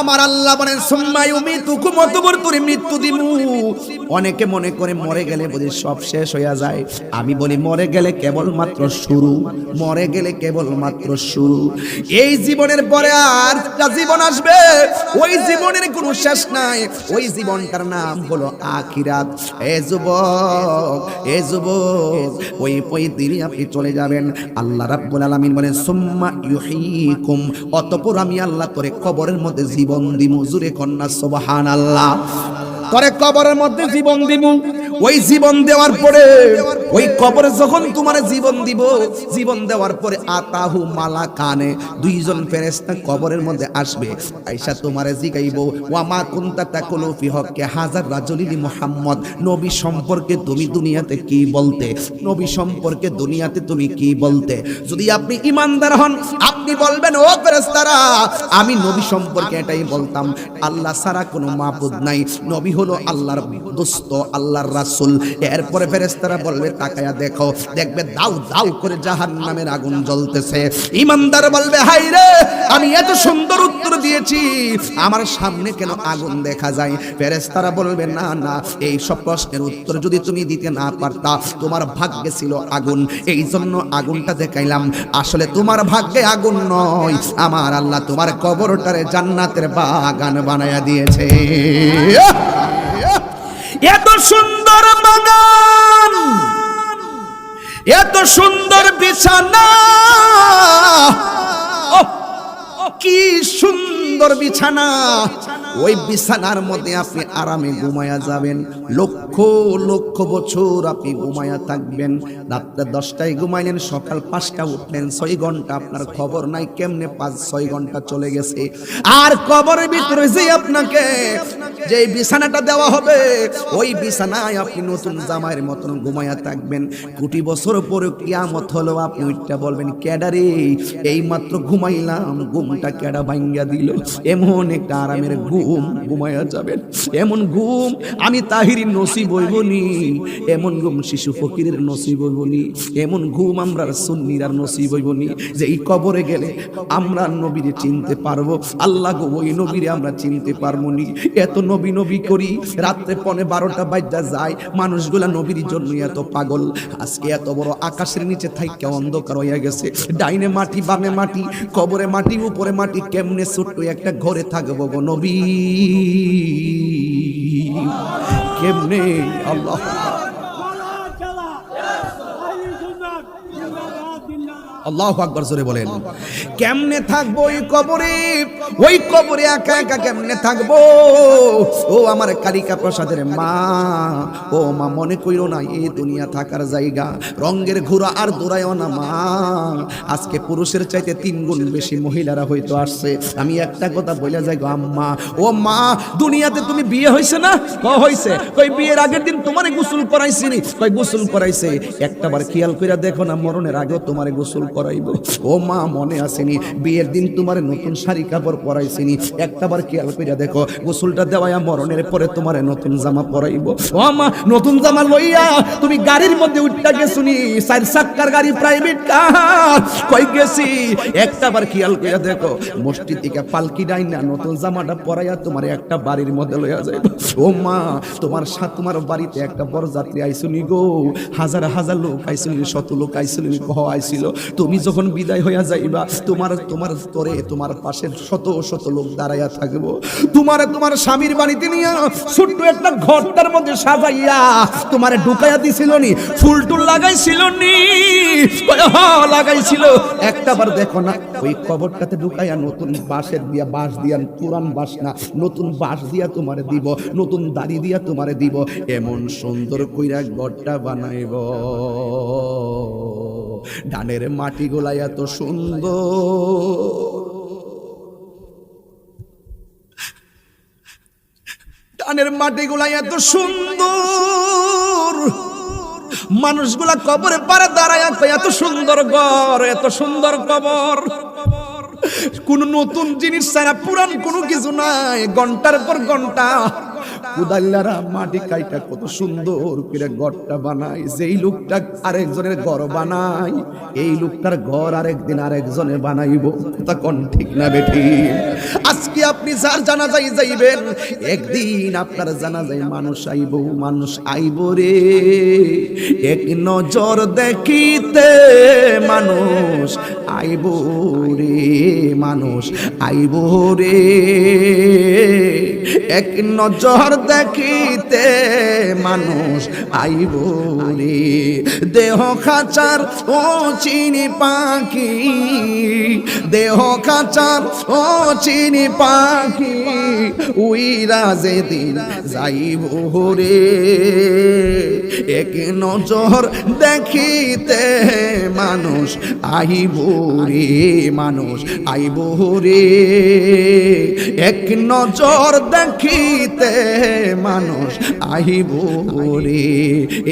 আমার আল্লাহ বলেন সুম্মাই উমিতুকুম অতঃপর তোরে মৃত্যু দিমু। অনেকে মনে করে মরে গেলে বুঝি সব শেষ হইয়া যায়। আমি বলি, মরে গেলে কেবলমাত্র শুরু, মরে গেলে কেবলমাত্র শুরু। এই জীবনের পরে আর জীবন আসবে, ওই জীবনের কোনো শেষ নাই। ওই জীবনটার নাম হলো আখিরাত। এ যুবক এ যুবক, ওই ওই দিনই আপনি চলে যাবেন। আল্লাহ রাব্বুল আলামিন বলেন, সুম্মা ইউহীকুম। অতঃপর আমি আল্লাহ করে কবরের মধ্যে জীবন দিমু জুরে কন্যা সোবাহান সুবহানাল্লাহ। পরে কবরের মধ্যে জীবন দিমু। ওই জীবন দেওয়ার পরে ওই কবরে যখন তোমার জীবন দিব, জীবন দেওয়ার পরে আতাহু মালা কানে দুইজন ফেরেশতা কবরের মধ্যে আসবে। আয়েশা তোমারে জিগাইবো, ওয়া মা কুনতা তাকুলু ফি হক্কে হাজার রাজুলিল মুহাম্মদ। নবী সম্পর্কে তুমি দুনিয়াতে কি বলতে? নবী সম্পর্কে দুনিয়াতে তুমি কি বলতে? যদি আপনি ইমানদার হন, আপনি বলবেন, ও ফেরেশতারা, আমি নবী সম্পর্কে এটাই বলতাম। আল্লাহ ছাড়া কোনো মাবুদ নাই। নবী হলো আল্লাহর দোস্ত, আল্লাহর রাসূল। এরপরে ফেরেশতারা বলবে তাকায়া দেখো, দেখবে দাউ দাউ করে জাহান্নামের আগুন জ্বলতেছে। ইমানদার বলবে, হাই রে, আমি এত সুন্দর উত্তর দিয়েছি। আমার সামনে কেন আগুন দেখা যায়? ফেরেশতারা বলবে, না না, এই সব প্রশ্নের উত্তর যদি তুমি দিতে না পারতা, তোমার ভাগ্যে ছিল আগুন। এই জন্য আগুনটা দেখাইলাম। আসলে তোমার ভাগ্যে আগুন নয়। আমার আল্লাহ তোমার কবরটারে জান্নাতের বাগান বানায়া দিয়েছে। এত সুন্দর বাগান! এত সুন্দর বিছানা। কি সুন্দর বিছানা। ওই বিছানার মধ্যে আপনি আরামে ঘুমায়া যাবেন। লক্ষ লক্ষ বছর আপনি ঘুমায়া থাকবেন। রাত্রে দশটায় ঘুমাইলেন, সকাল পাঁচটা উঠলেন, ছয় ঘণ্টা। আপনার খবর নাই কেমনে পাঁচ, ছয় ঘণ্টা চলে গেছে। আর কবরের ভিতরে যে আপনাকে যে বিছানাটা দেওয়া হবে, ওই বিছানায় আপনি নতুন জামাইয়ের মতন ঘুমায়া থাকবেন। কোটি বছর পরে কিয়ামত হলো, আপনি ওইটা বলবেন ক্যাডারে এই মাত্র ঘুমাইলাম, ঘুমটা ক্যাডা ভাঙ্গা দিল? এমন একটা আরামের ঘুম ঘুমায়া যাবেন এমন ঘুম আমি তাহিরি নসিব হইবনি এমন ঘুম শিশু ফকিরের নসিব হইবনি এমন ঘুম আমরা সুন্নিরার নসিব হইবনি যে এই কবরে গেলে আমরা নবীরে চিনতে পারব। আল্লাহ গো, ওই নবীরে আমরা চিনতে পারব নি। এত নবী নবী করি, রাত্রে পনে বারোটা বাজা যায়, মানুষগুলা নবীর জন্য এত পাগল। আজকে এত বড় আকাশের নিচে থাইকে অন্ধকার হইয়া গেছে। ডাইনে মাটি, বামে মাটি, কবরে মাটি, উপরে মাটি, কেমনে ছোট্ট একটা ঘরে থাকব গো নবী। কেমনে আল্লাহ আল্লাহ আকবর জোরে বলেন। কেমনে থাকব ওই কবরে? ওই কবরে একা একা কেমনে থাকব? ও আমার কালিকা প্রসাদের মা। ও মা, মনে কইরো না, এই দুনিয়া থাকার জায়গা, রঙ্গের ঘোরা আর দৌড়ায়ও না মা। আজকে পুরুষের চাইতে তিন গুণ বেশি মহিলারা হয়তো আসছে। আমি একটা কথা বলে যাই গো আম্মা। ও মা, দুনিয়াতে তুমি বিয়ে হয়েছে না? ক হয়েছে কই বিয়ের আগের দিন তোমারে গোসল করাইছি নি? কই গোসল করাইছে? একটাবার খেয়াল কইরা দেখো না, মরণের আগেও তোমারে গোসল করাইব। ও মা, মনে আসেনি বিয়ের দিন তোমারে নতুন শাড়ি, কাপড় পরাইছিনি একটাবার খেয়াল কইরা দেখো, গোসলটা দেওয়ায়া মরণের পরে তোমারে নতুন জামা পরাইব। ও মা, নতুন জামা লইয়া তুমি গাড়ির মধ্যে উঠটা গেছুনি চার চাক্কার গাড়ি প্রাইভেট কার কই গেছি? একটাবার খেয়াল কইরা দেখো, মসজিদ থেকে পালকি ডাই না নতুন জামাটা পরাইয়া তোমার একটা বাড়ির মধ্যে লইয়া যাইব। ও মা, তোমার সাথ তোমার বাড়িতে একটা বড় যাত্রী আইসুনি গো। হাজার হাজার লোক আইসুনি শত লোক আইসুনি কহ আইছিল তুমি যখন বিদায় হইয়া যাইবা, তোমার তোমার স্তরে তোমার পাশে শত শত লোক দাঁড়াইয়া থাকব। তোমার তোমার স্বামীর বাড়িতে নিয়ে ছোট্ট একটা ঘরটার মধ্যে সাজাইয়া তোমার ঢুকাইয়া দিছিল নি, ফুল টুল লাগাইছিল নি। লাগাইছিল। একটাবার দেখো না, ওই কবরটাতে ঢুকাইয়া নতুন বাঁশের দিয়া, বাঁশ দিয়া, পুরান বাঁশ না, নতুন বাঁশ দিয়া তোমারে দিব, নতুন দাড়ি দিয়া তোমারে দিব, এমন সুন্দর কইরা ঘরটা বানাইব। ডানের মাটিগুলা এত সুন্দর। ডানের মাটি মাটিগুলা এত সুন্দর। মানুষগুলা কবরে পারে দাঁড়ায় এত সুন্দর ঘর, এত সুন্দর কবর। কোন নতুন জিনিস ছাড়া পুরান কোনো কিছু নাই। ঘণ্টার পর ঘণ্টা কুদাল্লারা মাটি কাইটা কত সুন্দর করে যেই লোকটা আরেকজনের এই লোকটার আরেকদিন আরেকজনে বানাইব। তখন ঠিক না আজকে আপনি যার যাইবেন, একদিন আপনার মানুষ আইব মানুষ আইব রে। এক নজর দেখিতে মানুষ আইব রে, মানুষ আইব রে। এক নজর দেখিতে মানুষ আইব দেহ খাচার ও চিনি পাখি। দেহ খাচার ও চিনি পাখি। উইরা যেদিন যাইব রে এক নজর দেখিতে মানুষ আইব রে মানুষ আইব রে এক নজর দেখিতে মানুষ আইব রে।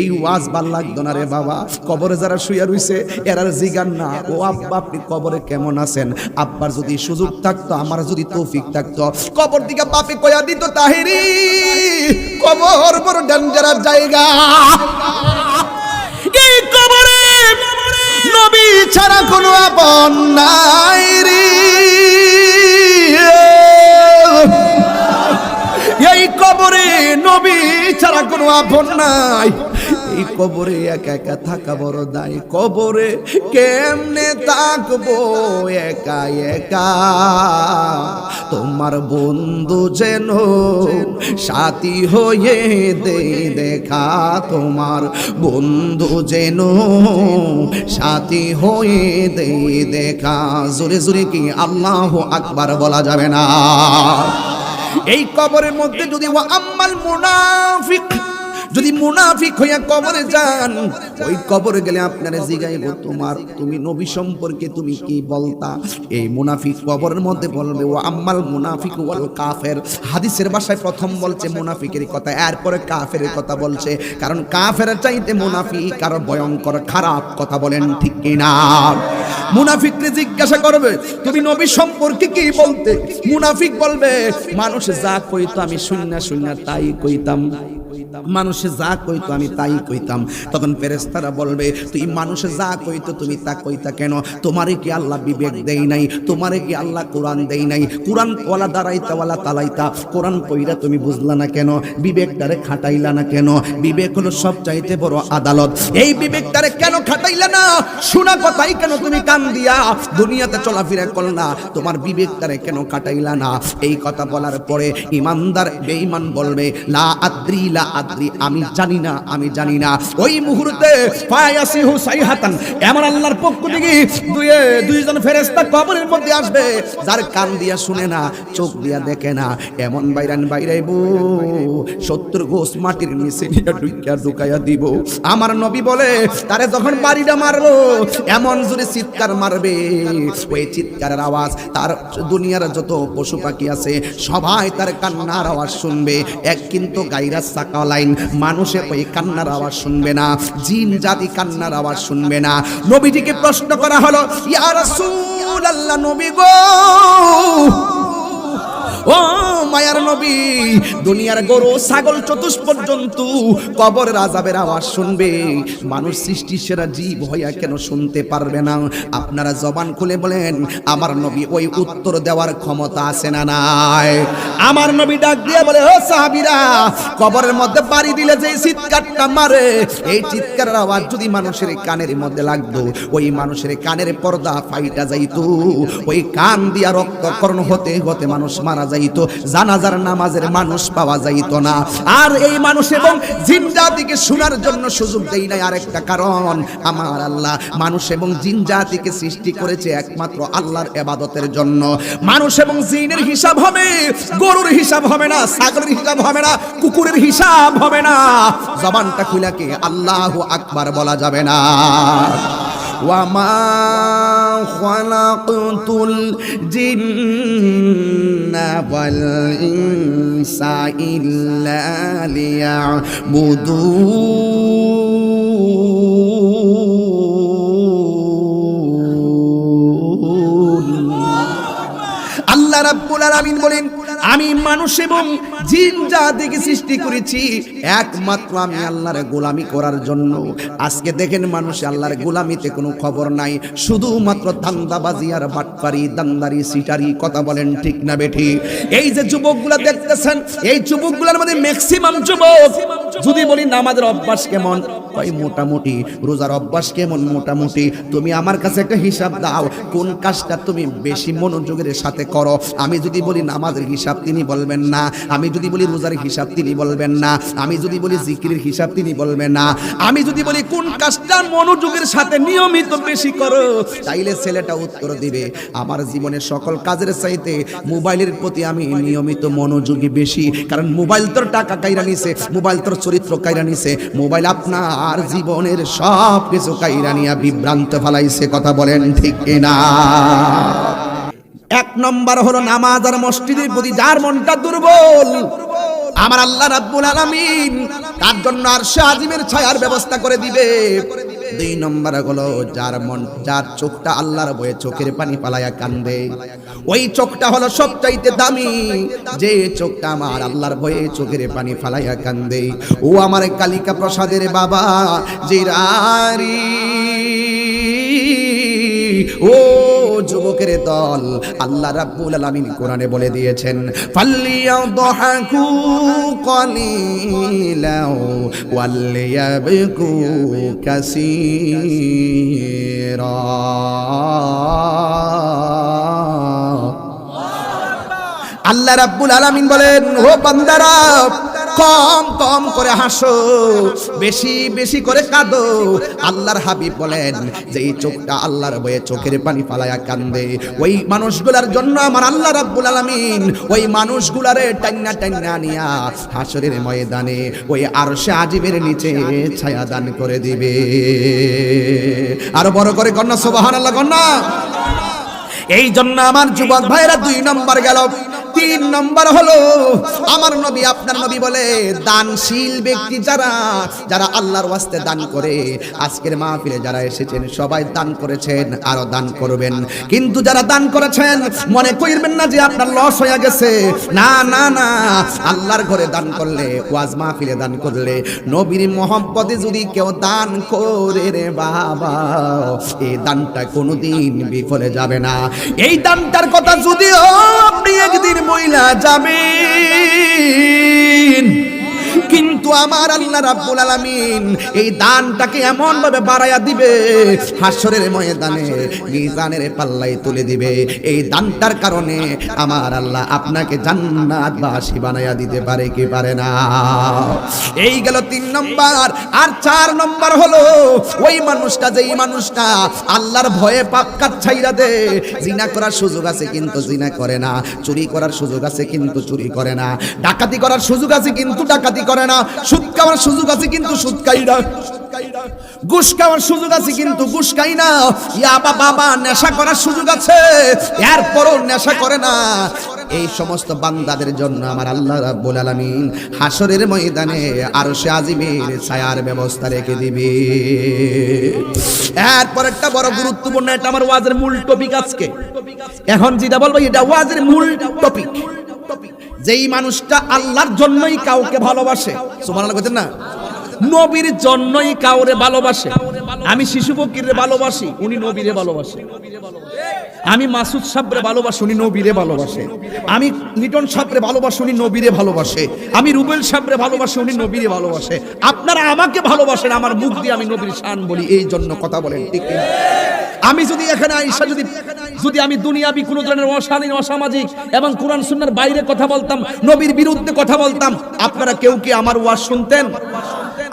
এই ওয়াজ ভালো লাগতো না রে বাবা। কবরে যারা শুয়ে রইছে এরার জিগান না। ও আব্বা, আপনি কবরে কেমন আছেন? আব্বার যদি সুযোগ থাকতো আমার যদি তৌফিক থাকতো। কবর দিকে বাপে কয়া দিত তাহিরি, কবর বড় ডেঞ্জারাস জায়গা। এই কবরে নবী ছাড়া কোনো আপন নাই রে। নবী ছাড়া কোনো আপন নাই। এই কবরে একা একা থাকা বড় দায়। কবরে কেমনে থাকব? একা একা। তোমার বন্ধু যেন সাথী হয়ে দে দেখা। তোমার বন্ধু যেন সাথী হয়ে দে দেখা। জোরে জোরে কি আল্লাহ আকবার বলা যাবে না? এই কবরের মধ্যে যদি আম্মাল মুনাফিক যদি মুনাফিক হইয়া কবরে যান, ওই কবরে গেলে আপনারা জিগাইব, তোমার, তুমি নবী সম্পর্কে তুমি কি বলতা? এই মুনাফিক কবরের মধ্যে বলবে ও আম্মাল মুনাফিক ওয়াল কাফের। হাদিসের ভাষায় প্রথম বলছে মুনাফিকের কথা, এরপরে কাফের কথা বলছে, কারণ কাফের চাইতে মুনাফিক আরও ভয়ঙ্কর, খারাপ কথা বলেন ঠিক কিনা? মুনাফিককে জিজ্ঞাসা করবে, তুমি নবী সম্পর্কে কি বলতে? মুনাফিক বলবে, মানুষ যা কইতো আমি শূন্য শূন্য তাই কইতাম। মানুষে যা কইতো আমি তাই কইতাম। তখন ফেরেস্তারা বলবে, তুই মানুষে যা কইতো তুমি তা কইতা কেন? তোমারে কি আল্লাহ বিবেক দেই নাই? তোমারে কি আল্লাহ কোরআন দেই নাই? কোরআন ওয়ালা দাঁড়াইতা, ওয়ালা তালাইতা। কোরআন কইরা তুমি বুঝলা না কেন? বিবেকটারে খাটাইলা না কেন? বিবেক হলো সব চাইতে বড় আদালত। এই বিবেকটারে কেন খাটাইলা না? শোনা কথাই কেন তুমি কান দিয়া? দুনিয়াতে চলাফেরা করল না। তোমার বিবেকটারে কেন কাটাইলা না? এই কথা বলার পরে ইমানদার, বেঈমান বলবে, লা আদ্রি, লা আদ্রি আমি জানি না, আমি জানি না। ওই মুহূর্তে ফায়াসিহু সাইহাতান, এমন আল্লাহর পক্ষ থেকে দুই দুইজন ফেরেশতা কবরের মধ্যে আসবে, যার কান দিয়া শুনে না, চোখ দিয়া দেখে না। এমন বাইরান বাইরাইব, সত্তর গোস মাটির নিচে নিয়ে ঢুকিয়া ঢুকাইয়া দিব। আমার নবী বলে, তারে যখন বাড়িটা মারবো এমন জোরে চিৎকার মারবে। ওই চিৎকারের আওয়াজ, তার দুনিয়ার যত পশু পাখি আছে, সবাই তার কান্নার আওয়াজ শুনবে। এক কিন্তু গাইরা চাকা লাইন, মানুষে ওই কান্নার আওয়াজ শুনবে না, জিন জাতি কান্নার আওয়াজ শুনবে না। নবীজিকে প্রশ্ন করা হলো, ইয়া রাসূলুল্লাহ নবী গো ও মায়ার নবী, দুনিয়ার গরু, ছাগল চতুষ্পদ জন্তু কবরের আজাবের আওয়াজ শুনবে। মানুষ সৃষ্টি সেরা জীব হইয়া কেন শুনতে পারবে না? আপনারা জবান খুলে বলেন, আমার নবী ওই উত্তর দেওয়ার ক্ষমতা আছে না নাই? আমার নবী ডাক দিয়ে বলে, ও সাহাবীরা, কবরের মধ্যে বাড়ি দিলে যে চিৎকারটা মারে, এই চিৎকারের আওয়াজ যদি মানুষের কানের মধ্যে লাগতো, ওই মানুষের কানের পর্দা ফাইটা যাইতো। ওই কান দিয়া রক্তকরণ হতে হতে মানুষ মারা যাইতো, জানাজার নামাজের মানুষ পাওয়া যাইত না। আর এই মানুষ এবং জিনজাতিকে শোনার জন্য সুযোগ দেই নাই আরেকটা কারণ। আমার আল্লাহ মানুষ এবং জিনজাতিকে সৃষ্টি করেছে একমাত্র আল্লাহর এবাদতের জন্য। মানুষ এবং জিনের হিসাব হবে, গরুর হিসাব হবে না, ছাগলের হিসাব হবে না, কুকুরের হিসাব হবে না। জবানটা খুলাকে আল্লাহ আকবার বলা যাবে না। ওয়ামা خلقت الجن والإنس إلا ليعبدون আল্লাহ রাব্বুল আলামিন বলেন আমি মানুষ এবং জিন জাতিকে সৃষ্টি করেছি। একমাত্র আমি আল্লাহর গোলামি করার জন্য। আজকে দেখেন মানুষ আল্লাহর গোলামিতে কোনো খবর নাই। শুধুমাত্র দান্দাবাজি আর বাটপারি, দান্দারি, সিটারি কথা বলেন ঠিক না বেঠি? এই যে যুবকগুলা দেখতেছেন, এই যুবকগুলার মধ্যে ম্যাক্সিমাম যুবক। যদি বলি নামাজের অভ্যাস কেমন? কয়, মোটামুটি। রোজার অভ্যাস কেমন? মোটামুটি। তুমি আমার কাছে একটা হিসাব দাও। কোন কাজটা তুমি বেশি মনোযোগের সাথে করো? আমি যদি বলি নামাজের হিসাব তিনি বলবেন না। আমি যদি বলি রোজার হিসাব তিনি বলবেন না। আমি যদি বলি জিকিরের হিসাব তিনি বলবেন না। আমি যদি বলি কোন কাজটা মনোযোগের সাথে নিয়মিত বেশি করো, তাইলে ছেলেটা উত্তর দিবে, আমার জীবনের সকল কাজের চাইতে মোবাইলের প্রতি আমি নিয়মিত মনোযোগী বেশি। কারণ মোবাইল তোর টাকা কাইরা নিছে, মোবাইল তোর চরিত্র কাইরা নিছে, মোবাইল আপনার জীবনের সব কিছু কাইরা নিয়া বিভ্রান্ত ফেলাইছে। কথা বলেন ঠিক কিনা? এক নম্বর হলো নামাজ আর মসজিদের প্রতি যার মনটা দুর্বল। আমার আল্লাহ রাব্বুল আলামিন তার জন্য আর সে আজিমের ছায়ার ব্যবস্থা করে দিবে। দুই নম্বর হলো যার মন, যার চোখটা আল্লাহর বয়ে চোখের পানি পালায়া কান্দে। ওই চোখটা হলো সবচাইতে দামি। যে চোখটা আমার আল্লাহর বয়ে চোখের পানি ফালাইয়া কান্দে। ও আমার কালিকা প্রসাদের বাবা যে রারি ও যুবকের দল। আল্লাহ রাব্বুল আলামিন কোরআনে বলে দিয়েছেন ফাল্লিয়াদহাকু কলিলাও ওয়ালিয়াবকু কাসীরা আল্লাহ রাব্বুল আলামিন বলেন, ও বান্দারা কম কম করে হাসো, বেশি বেশি করে কাঁদো। আল্লাহর হাবিব বলেন যে এই চোখটা আল্লাহর বয়ে চোখের পানি ফালায়া কান্দে, ওই মানুষগুলার জন্য আমার আল্লাহ রাব্বুল আলামিন, ওই মানুষগুলারে টান্না টান্না নিয়া হাসরের ময়দানে, ওই আরশে আজিবের নিচে ছায়া দান করে দিবে। আরও বড় করে কন্যা, সুবহানাল্লাহ, কন্যা। এই জন্য আমার যুবক ভাইরা দুই নম্বর গেল। তিন নম্বর হলো, আমার নবী, আপনার নবী বলে, দানশীল ব্যক্তি যারা যারা আল্লাহর ওয়াস্তে দান করে, আজকের মাহফিলে যারা এসেছেন, সবাই দান করেছেন, আরও দান করবেন। কিন্তু যারা দান করেছেন, মনে করবেন না যে আপনার লস হয়ে গেছে। না না না, আল্লাহর ঘরে দান করলে, ওয়াজ মাহফিলে দান করলে, নবীর মোহাম্মদে যদি কেউ দান করে রে বাবা, এই দানটা কোনোদিন বিফলে যাবে না। এই দানটার কথা যদিও আপনি একদিন মহিলা যাবেন কিন্তু আমার আল্লাহ রাব্বুল আলামিন এই দানটাকে এমন ভাবে বাড়ায়া দিবে, হাসরের ময়দানে মিজানের পাল্লাই তুলে দিবে। এই দানটার কারণে আমার আল্লাহ আপনাকে জান্নাতবাসী বানায়া দিতে পারে কি পারে না। এই গেল তিন নম্বর। আর চার নম্বর হলো, ওই মানুষটা যেই মানুষটা আল্লাহর ভয়ে পাপ কাজ ছাইরা দে। জিনা করার সুযোগ আছে কিন্তু জিনা করে না, চুরি করার সুযোগ আছে কিন্তু চুরি করে না। ডাকাতি করার সুযোগ আছে কিন্তু ডাকাতি করে না। সুদ খাওয়ার সুযোগ আছে কিন্তু সুদ খাই না। ঘুষ খাওয়ার সুযোগ আছে কিন্তু ঘুষ খাই না। ইয়াবা বাবা নেশা করার সুযোগ আছে। এরপরও নেশা করে না। এই সমস্ত বান্দাদের জন্য আমার আল্লাহ রাব্বুল আলামিন হাসরের ময়দানে আরশে আজিমের ছায়ার ব্যবস্থা রেখে দিবে। এরপর একটা বড় গুরুত্বপূর্ণ, এটা আমার ওয়াজের মূল টপিক আজকে। এখন যেটা বলব, এটা ওয়াজের মূল টপিক যেই মানুষটা আল্লাহর জন্যই কাউকে ভালোবাসে, সুবহানাল্লাহ বলছেন না? নবীর জন্যই কাউরে ভালোবাসে। আমি শিশু ফকিরে ভালোবাসি, উনি নবীরে ভালোবাসে। আমি মাসুদ সাবরে ভালোবাসি, উনি নবীরে ভালোবাসে। আমি লিটন সাবরে ভালোবাসি, উনি নবীরে ভালোবাসে। আমি রুবেল সাবরে ভালোবাসি, উনি নবীরে ভালোবাসে। আপনারা আমাকে ভালোবাসেন, আমার মুখ দিয়ে আমি নবীর শান বলি এই জন্য কথা বলেন, ঠিক আমি যদি এখানে আইসা যদি যদি আমি দুনিয়াবি কোনো ধরনের অশালীন, অসামাজিক এবং কোরআন সুন্নার বাইরে কথা বলতাম, নবীর বিরুদ্ধে কথা বলতাম, আপনারা কেউ কি আমার ওয়াজ শুনতেন?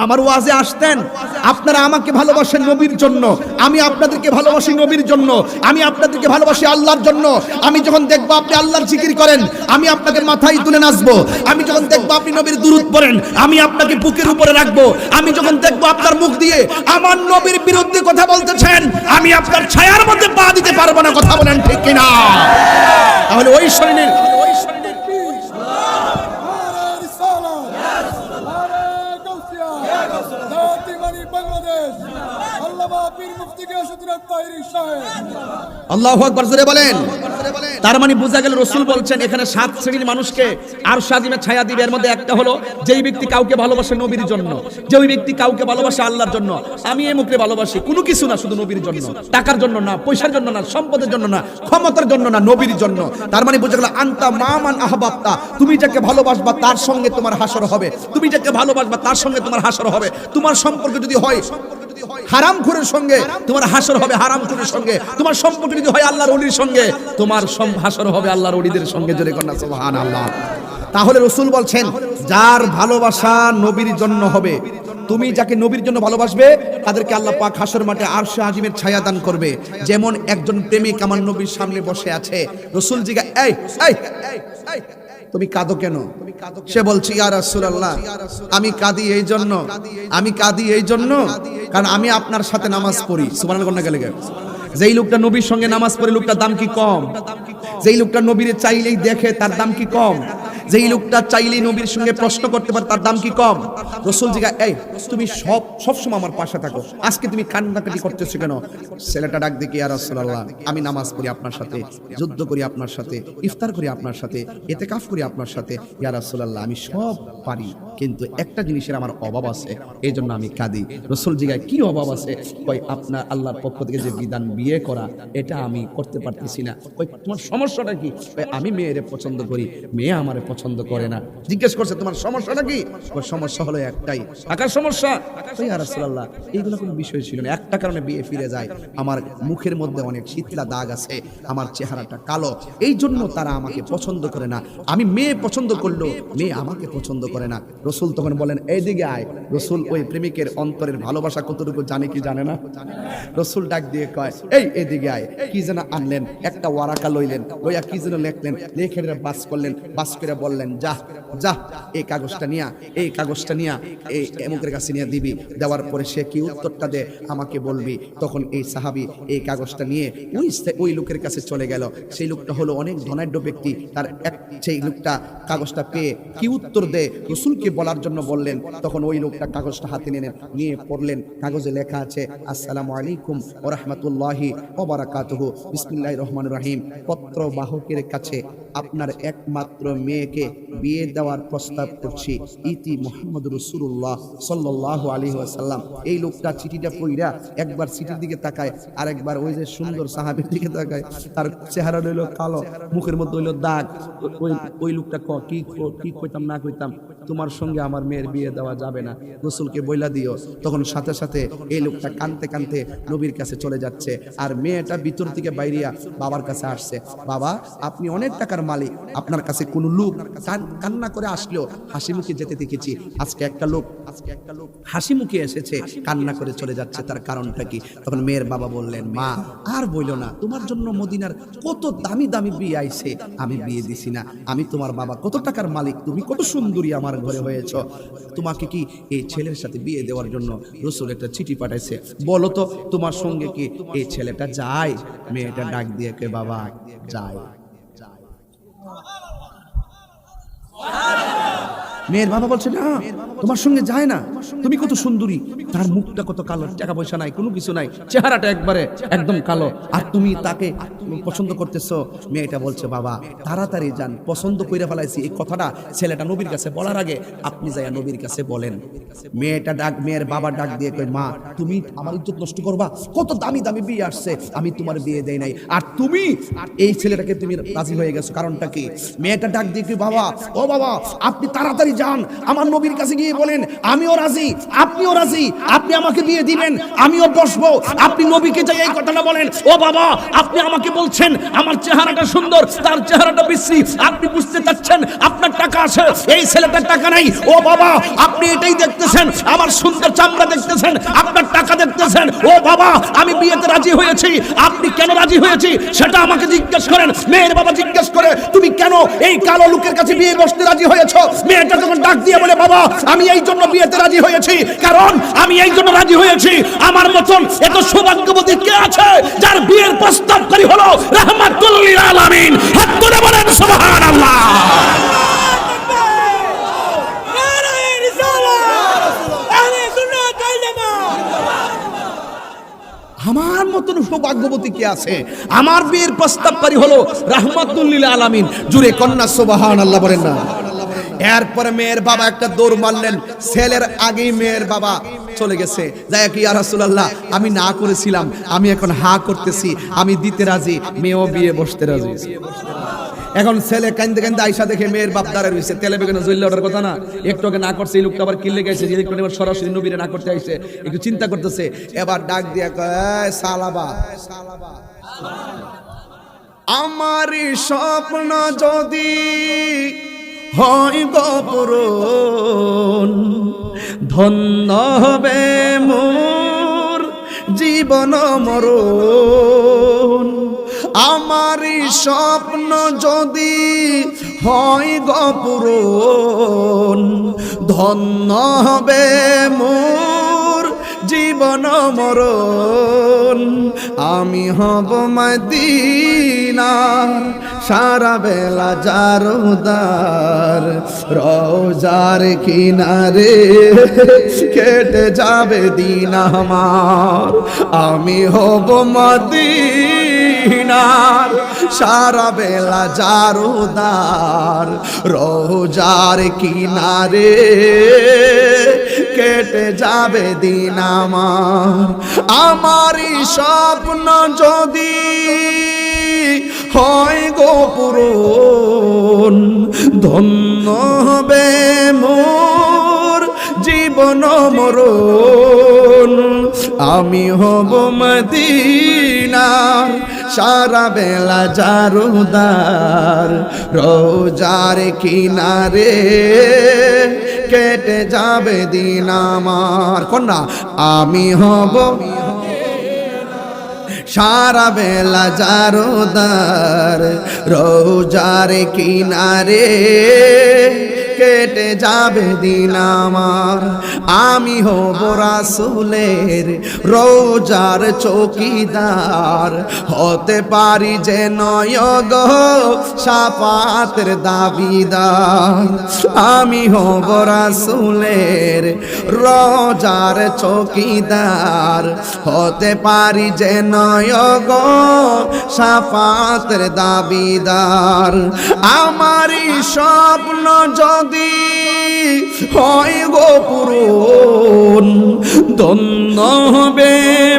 আমার ওয়াজে আসতেন। আপনারা আমাকে ভালোবাসেন নবীর জন্য। আমি আপনাদেরকে ভালোবাসি নবীর জন্য। আমি আপনাদেরকে ভালোবাসি আল্লাহর জন্য। আমি যখন দেখব আপনি আল্লাহর জিকির করেন, আমি আপনাকে মাথায় তুলে নাচবো। আমি যখন দেখব আপনি নবীর দূরত পড়েন, আমি আপনাকে বুকের উপরে রাখব। আমি যখন দেখব আপনার মুখ দিয়ে আমার নবীর বিরুদ্ধে কথা বলতেছেন, আমি আপনার ছায়ার মধ্যে পা দিতে পারব না। কথা বলেন ঠিক কিনা? তাহলে ওই শরীরের ওই শরীর আল্লাহ আকবর জোরে বলেন। তার মানে বোঝা গেল রসুল বলছেন, এখানে সাত শ্রেণির মানুষকে আর ছায়া দিবে। এর মধ্যে একটা হলো, যেই ব্যক্তি কাউকে ভালোবাসে নবীর জন্য যে ওই ব্যক্তি কাউকে ভালোবাসে আল্লাহর জন্য। আমি এই মুখে ভালোবাসি, কোনো কিছু না, শুধু নবীর জন্য। টাকার জন্য না, পয়সার জন্য না, সম্পদের জন্য না, ক্ষমতার জন্য না, নবীর জন্য। তার মানে বোঝা গেল, আন্তা মামান আহবাত্তা তুমি যাকে ভালোবাসবা, তার সঙ্গে তোমার হাসর হবে। তুমি যাকে ভালোবাসবা, তার সঙ্গে তোমার হাসর হবে। তোমার সম্পর্ক যদি হয় হারাম খুরের সঙ্গে তোমার হাসর হবে হারাম খুরের সঙ্গে। তোমার সম্পর্ক যদি হয় আল্লাহর অলির সঙ্গে তোমার হাসর হবে আল্লাহর অলিদের সঙ্গে। জোরে কন্যা সুবহান আল্লাহ তাহলে রসুল বলছেন যার ভালোবাসা নবীর জন্য হবে তুমি যাকে নবীর জন্য ভালোবাসবে তাদেরকে আল্লাহ পাক হাসর মাঠে আরশে আজিমের ছায়া দান করবে। যেমন একজন প্রেমিক আমার নবীর সামনে বসে আছে। রসুল জিগা এই এই, তুমি কাঁদো কেন? সে বলছে, ইয়া রাসূলুল্লাহ, আমি কাঁদি এই জন্য, আমি কাঁদি এই জন্য, কারণ আমি আপনার সাথে নামাজ পড়ি। সুবহানাল্লাহ গেলে গেলে। যেই লোকটা নবীর সঙ্গে নামাজ পড়ে লোকটা দাম কি কম? যেই লোকটা নবীর চাইলেই দেখে, তার দাম কি কম? যেই লোকটা চাইলে নবীর সঙ্গে প্রশ্ন করতে পারে, তার দাম কি কম? রসুল জিগা এই, তুমি সব সব সময় আমার পাশে থাকো। আজকে তুমি কান্নাকাটি করতেছো কেন? ছেলেটা ডাক দেখি, ইয়া রাসূলুল্লাহ, আমি নামাজ পড়ি আপনার সাথে, যুদ্ধ করি আপনার সাথে, ইফতার করি আপনার সাথে এতেকাফ করি আপনার সাথে। ইয়া রাসূলুল্লাহ, আমি সব পারি, কিন্তু একটা জিনিসের আমার অভাব আছে এই জন্য আমি কাঁদি। রসুল জিগায় কি অভাব আছে? কই আপনার আল্লাহর পক্ষ থেকে যে বিধান বিয়ে করা, এটা আমি করতে পারতেছি না। কই তোমার সমস্যাটা কি? আমি মেয়েরে পছন্দ করি, মেয়ে আমারে পছন্দ করে না। জিজ্ঞেস করছে তোমার সমস্যাটা কি? ওর সমস্যা হলো একটাই। টাকার সমস্যা? কই, রাসূলুল্লাহ এইগুলো কোনো বিষয় ছিল না। একটা কারণে বিয়ে ফিরে যায়। আমার মুখের মধ্যে অনেক শীতলা দাগ আছে আমার চেহারাটা কালো। এই জন্য তারা আমাকে পছন্দ করে না। আমি মেয়ে পছন্দ করল মেয়ে আমাকে পছন্দ করে না। রসুল তখন বলেন এইদিকে আয়। রসুল ওই প্রেমিকের অন্তরের ভালোবাসা কতটুকু জানে কি জানে না? রসুল ডাক দিয়ে কয় এই এদিকে আয়। কি যেন আনলেন একটা ওয়ারাকা লইলেন। ওইয়া কি যেন লেখলেন। লেখে বাস করলেন বাস করে বললেন, যা যা, এই কাগজটা নিয়া, এই কাগজটা নিয়া, এই এমুকের কাছে নিয়ে দিবি। দেওয়ার পরে সে কি উত্তরটা দে আমাকে বলবি। তখন এই সাহাবি এই কাগজটা নিয়ে ওই ওই লোকের কাছে চলে গেল। সেই লোকটা হলো অনেক ধনাঢ্য ব্যক্তি। তার এক, সেই লোকটা কাগজটা পেয়ে কি উত্তর দে রসুলকে বলার জন্য বললেন। তখন ওই লোকটা কাগজটা হাতে নিয়ে নিয়ে পড়লেন। কাগজে লেখা আছে, আসসালামু আলাইকুম ও রহমতুল্লাহি ওবারাকাতুহু বিসমিল্লাহির রহমানির রহিম। পত্র বাহকের কাছে আপনার একমাত্র মেয়েকে বিয়ে দেওয়ার প্রস্তাব করছি। ইতি মোহাম্মদ রসুল্লাহ সাল্লাহ আলী আসাল্লাম এই লোকটা চিঠিটা পইরা একবার চিঠির দিকে তাকায় আর একবার ওই যে সুন্দর সাহাবের দিকে তাকায়। তার চেহারা রইল কালো, মুখের মধ্যে হইল দাগ। ওই ওই লোকটা ক, কি ক- কি কইতাম, না কইতাম? তোমার সঙ্গে আমার মেয়ের বিয়ে দেওয়া যাবে না। রসুলকে বইলা দিও। তখন সাথে সাথে এই লোকটা কানতে কানতে নবীর কাছে চলে যাচ্ছে। আর মেয়েটা ভিতর থেকে বাইরিয়া বাবার কাছে আসছে। বাবা, আপনি অনেক টাকার মালিক। আপনার কাছে কোনো লোক কান্না করে আসলেও হাসি মুখে যেতে দেখেছি। আজকে একটা লোক, আজকে একটা লোক হাসি মুখে এসেছে, কান্না করে চলে যাচ্ছে। তার কারণটা কি? তখন মেয়ের বাবা বললেন, মা, আর বইলো না। তোমার জন্য মদিনার কত দামি দামি বিয়ে আইছে। আমি বিয়ে দিছি না। আমি তোমার বাবা কত টাকার মালিক। তুমি কত সুন্দরী আমার ঘরে হয়েছ। তোমাকে কি এই ছেলের সাথে বিয়ে দেওয়ার জন্য রসুল একটা চিঠি পাঠাইছে? বলো তো, তোমার সঙ্গে কি এই ছেলেটা যায়? মেয়েটা ডাক দিয়ে কে বাবা, যায়। যায় মেয়ের বাবা বলছে, না, তোমার সঙ্গে যায় না। তুমি কত সুন্দরী। তার মুখটা কত কালো, টাকা পয়সা নাই, কোনো কিছু নাই, চেহারাটা একবারে একদম কালো। আর তুমি তাকে পছন্দ করতেছো? মেয়েটা বলছে, বাবা, তাড়াতাড়ি যান, পছন্দ কইরা ফেলাইছি। এই কথাটা ছেলেটা নবীর কাছে বলার আগে আপনি যাইয়া নবীর কাছে বলেন। মেয়েটা ডাক, মেয়ের বাবা ডাক দিয়ে কই মা, তুমি আমার ইজ্জত নষ্ট করবা? কত দামি দামি বিয়ে আসছে, আমি তোমার বিয়ে দেই নাই। আর তুমি, এই ছেলেটাকে তুমি রাজি হয়ে গেছো, কারণটা কি? মেয়েটা ডাক দিয়ে কি বাবা, ও বাবা, আপনি তাড়াতাড়ি যান, আমার নবীর কাছে গিয়ে বলেন, আমিও রাজি, আপনিও রাজি, আপনি আমাকে বিয়ে দিবেন, আমিও বসবো। আপনি নবীকে যাই এই কথাটা বলেন, ও বাবা, আপনি আমাকে বলছেন, আমার চেহারাটা সুন্দর, তার চেহারাটা বিশ্রী, আপনি বুঝতে চাচ্ছেন, আপনার টাকা আছে, এই ছেলেটার টাকা নাই। ও বাবা, আপনি এটাই দেখতেছেন, আমার সুন্দর চামড়া দেখতেছেন, আপনার টাকা দেখতেছেন। ও বাবা, আমি বিয়েতে রাজি হয়েছি, আপনি কেন রাজি হয়েছি? সেটা আমাকে জিজ্ঞেস করেন, মেয়ের বাবা জিজ্ঞেস করে, তুমি কেন এই কালো লোকের কাছে বিয়ে বসতে রাজি হয়েছো? মেয়েটা যখন ডাক দিয়ে বলে, বাবা, আমি এই জন্য বিয়েতে রাজি হয়েছি। কারণ আমি এই জন্য রাজি হয়েছি। আমার মতন এত সৌভাগ্যবতী কে আছে যার বিয়ের প্রস্তাবকারী হলো রহমাতুল্লিল আলামিন? হাত তুলে বলেন, সুবহানাল্লাহ। আমার মতন সৌভাগ্য ভাগ্যবতী কে আছে? আমার বিয়ের প্রস্তাবকারী হলো রাহমাতুল্লিল আলামিন। জুড়ে কন্যা সুবহান আল্লাহ বলেন না। এরপরে মেয়ের বাবা একটা দৌড় মারলেন। ছেলের আগেই মেয়ের বাবা চলে গেছে। যাই কি আর রাসূলুল্লাহ, আমি না করেছিলাম, আমি এখন হা করতেছি, আমি দিতে রাজি, মেয়েও বিয়ে বসতে রাজি। এখন ছেলে কান্দে কান্দে আইসা দেখে মেয়ের বাপ দাঁড়ায় রয়েছে। তেলে বেগুনে জ্বললে ওঠার কথা না? একটু আগে না করছে, এই লোকটা আবার কিনলে গেছে, যে একটু সরাসরি নবীরে না করতে আইসে, একটু চিন্তা করতেছে। এবার ডাক দিয়া কয়, "এই সালাবা, আমারই স্বপ্ন যদি হয় গপরণ। ধন্য হবে মোর জীবন মরণ। আমারই স্বপ্ন যদি হয় গপরণ, ধন্য হবে মোর জীবন মরণ। আমি হব মদিনার সারা বেলা জারুদার রোজার কিনারে কেটে যাবে দিন আমার। আমি হব মদিনার সারা বেলা জারুদার রোজার কিনারে কেটে যাবে দিন আমার। আমারই স্বপ্ন যদি হয় গোপুরন ধন্য হবে মোর জীবন মরণ। আমি হব মদিনার সারা বেলা জারুদার। রোজার কিনারে কেটে যাবে দিন আমার। কন্যা, আমি হব সারা বেলা যারোদার রোজার কিনারে কেটে যাবে দিন আমার। আমি হব রাসুলের রোজার চৌকিদার। হতে পারি যে নয়গ সাপাতের দাবিদার। আমি হব রাসুলের রোজার চৌকিদার। হতে পারি যে নয়গ সাপাতের দাবিদার। আমারই স্বপ্ন যদি হয় গো পুরন, ধন্য হবে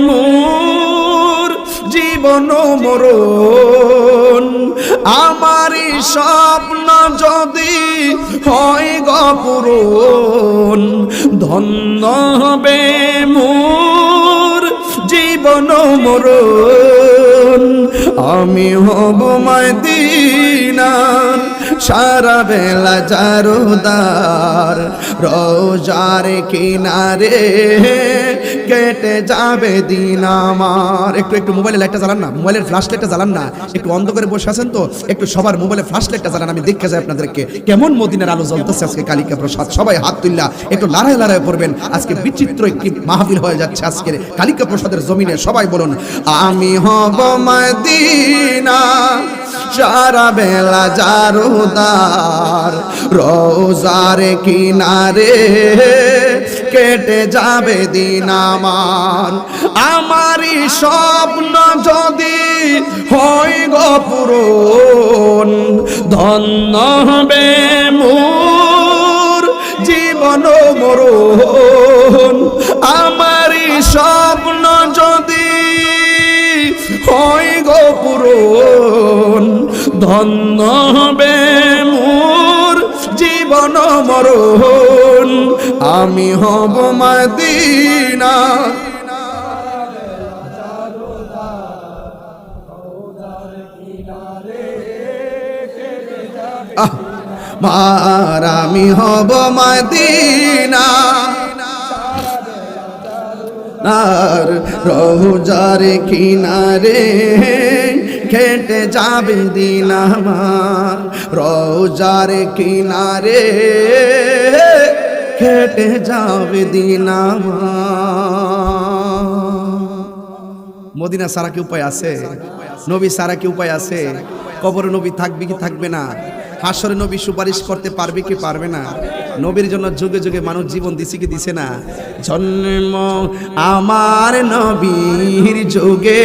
মোর জীবন মরণ। আমারই স্বপ্ন যদি হয় গপুরন ধন্য হবে মোর জীবন মরণ। আমি হব মদিনার সারা বেলা জারুদার রোজার কিনারে কেটে যাবে দিন আমার। একটু একটু মোবাইলে লাইটটা জ্বালান না। মোবাইলের ফ্ল্যাশ লাইটটা জ্বালান না। একটু অন্ধ করে বসে আছেন তো? একটু সবার মোবাইলে ফ্ল্যাশ লাইটটা জ্বালান, আমি দেখতে যাই আপনাদেরকে। কেমন মদিনার আলো জ্বলতেছে আজকে কালিকা প্রসাদ? সবাই হাত তুললা, একটু লড়াই লড়াই করবেন। আজকে বিচিত্র একটি মাহফিল হয়ে যাচ্ছে আজকের কালিকা প্রসাদের জমিনে। সবাই বলুন, আমি হব মদিনা, সারা বেলা জারুদার, রোজার কিনারে। কেটে যাবে দিন আমার। আমারই স্বপ্ন যদি হয় গপুরন ধন্য হবে মোর জীবন মরণ। আমারই স্বপ্ন যদি হয় গোপুরন ধন্য হবে মোর জীবন মরণ। আমি হব মদিনা। মার আমি হব মদিনা। আর রোজার কিনারে খেটে যাবে দিন আমার। রোজার কিনারে খেটে যাবে দিন মদিনা সারা কি উপায় আছে? নবী সারা কি উপায় আছে? কবরে নবী থাকবে কি থাকবে না? হাসরে নবী সুপারিশ করতে পারবে কি পারবে না? নবীর জন্য যুগে যুগে মানুষ জীবন দিছে কি দিছে না? জন্ম আমার নবীর যুগে।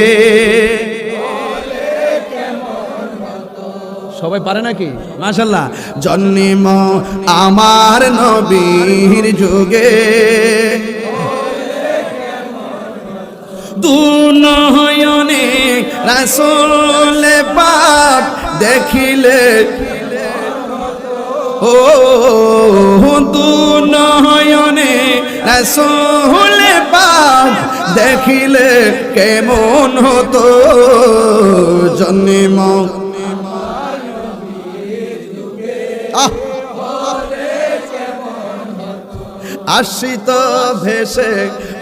সবাই পারে নাকি? মাশাল্লাহ জন্ম আমার নবীর যুগে। দুনয়নে রাসূল পাক দেখিলে ও দুনয়নে রাসূল পাক দেখিলে কেমন হতো? জন্ম আশিত ভেসে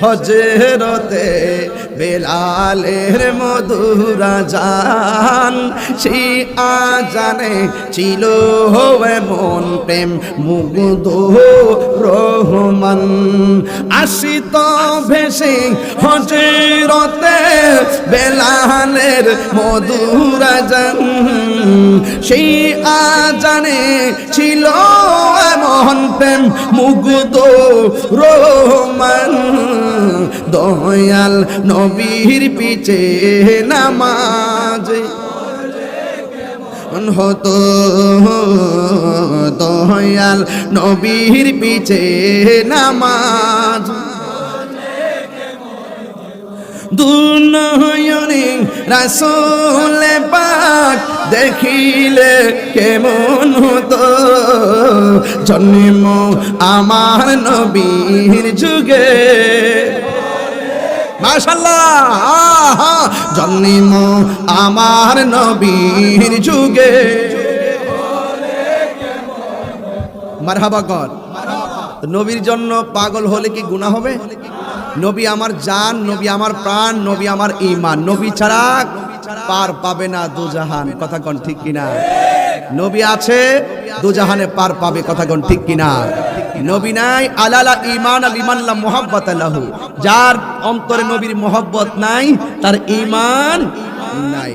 হজরতে বেলালের মধুরা জান সেই আজানে ছিল এমন প্রেম মুগ্ধ রহমান। আশিত ভেসে হজরতে বেলালের মধুরা জান সেই আজানে ছিল এমন প্রেম মুগ্ধ রোমান দয়াল নবীর পিছে নামাজ। হতো দয়াল নবীর পিছে নামাজ। দুনয়নে রাসূল পাক দেখিলে কেমন হতো? জন্ম আমার নবীর যুগে। জন্ম আমার নবীর যুগে। মারহাবা কর নবীর জন্য পাগল হলে কি গুনাহ হবে? নবী আমার জান, নবী আমার প্রাণ, নবী আমার ইমান নবী ছাড়া পার পাবে না দুজাহান। কথা কন ঠিক কিনা? নবী আছে, দুজাহানে পার পাবে। কথা কন ঠিক কিনা? নবী নাই, আলালা ইমান আল লা মোহাব্বত আল্লাহু যার অন্তরে নবীর মোহব্বত নাই, তার ইমান নাই।